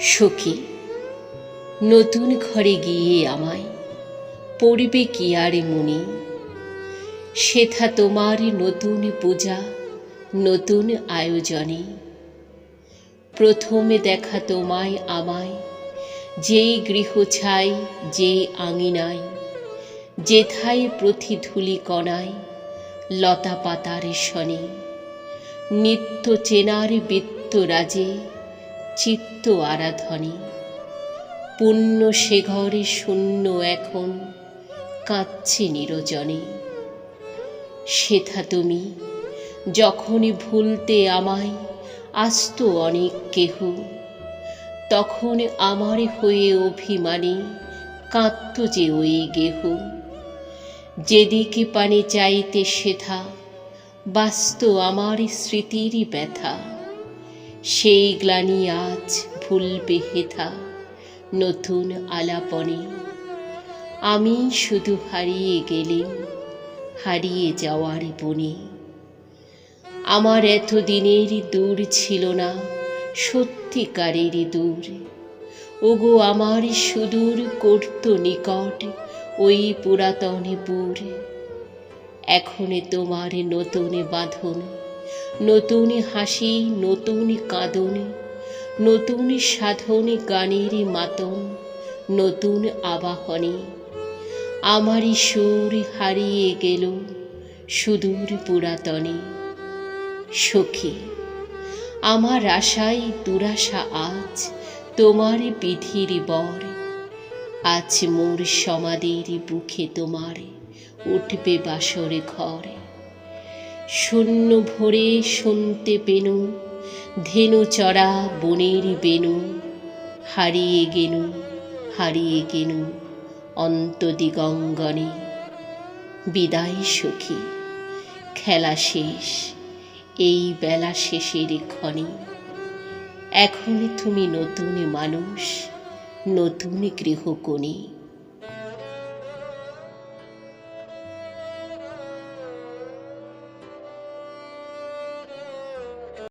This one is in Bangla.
সখী, নতুন ঘরে গিয়ে আমায় পড়বে কি আরে মনি সেথা তোমার নতুন পূজা, নতুন আয়োজনে। প্রথমে দেখা তোমায় আমায়, যেই গৃহ ছাই, যেই আঙিনায়, যেথায় প্রতিধূলি কণায়, লতা পাতার শনে নিত্য চেনার বৃত্ত রাজে চিত্ত আরাধনে। পুণ্য সে ঘরে শূন্য এখন কাঁদছে নিরজনে। সেথা তুমি যখনই ভুলতে আমায় আসত অনেক কেহ, তখন আমার হয়ে অভিমানে কাঁদত যে ওই গেহ। যেদিকে পানে চাইতে সেথা বাস্ত আমার স্মৃতিরই ব্যথা। সেই গ্লানি আজ ভুলবে হেথা নতুন আলাপনে। আমি শুধু হারিয়ে গেলেম হারিয়ে যাওয়ার বনে। আমার এতদিনের দূর ছিল না সত্যিকারেরই দূর। ওগো, আমার সুদূর করত নিকট ওই পুরাতনে পুর। এখন তোমার নতুন বাঁধন নতুন হাসি নতুন কাঁদন নতুন সাধন গানের মাতন নতুন আবাহনে। আমারই সুর হারিয়ে গেল সুদূর পুরাতনে। সখী, আমার আশাই দুরাশা আজ তোমার বিধির বর। আজ মোর সমাধির বুকে তোমার উঠবে বাসরে ঘরে। শূন্য ভরে শুনতে পেনু, ধেনু চড়া বনের বেনু, হারিয়ে গেনু হারিয়ে গেনু অন্তদিগঙ্গনে। বিদায় সখী, খেলা শেষ, এই বেলা শেষের ক্ষণে। এখন তুমি নতুন মানুষ, নতুন গৃহকোণী।